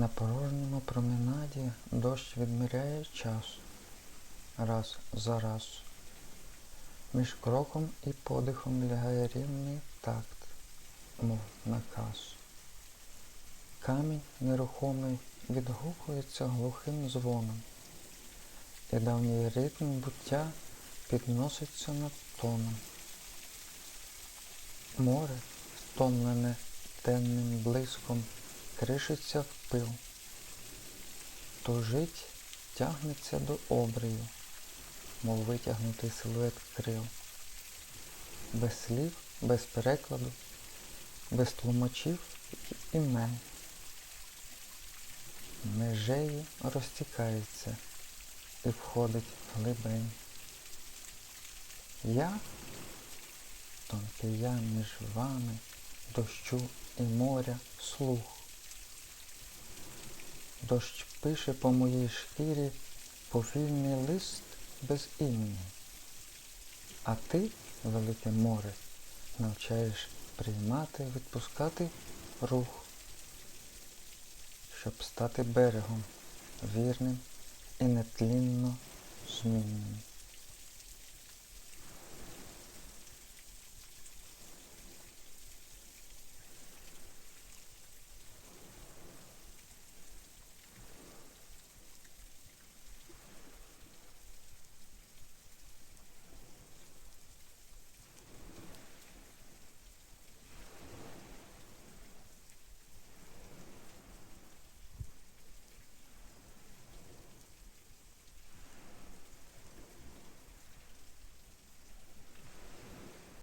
На порожньому променаді дощ відміряє час раз за раз. Між кроком і подихом лягає рівний такт, мов наказ. Камінь нерухомий відгукується глухим дзвоном, і давній ритм буття підноситься над тоном. Море, стомлене темним блиском, кришиться в пил. Тужить, тягнеться до обрію, мов витягнутий силует крил. Без слів, без перекладу, без тлумачів і імен. Межею розтікається і входить в глибень. Я, тонкий я між вами, дощу і моря слух. Дощ пише по моїй шкірі повільний лист без імені. А ти, велике море, навчаєш приймати, відпускати рух, щоб стати берегом вірним і нетлінно змінним.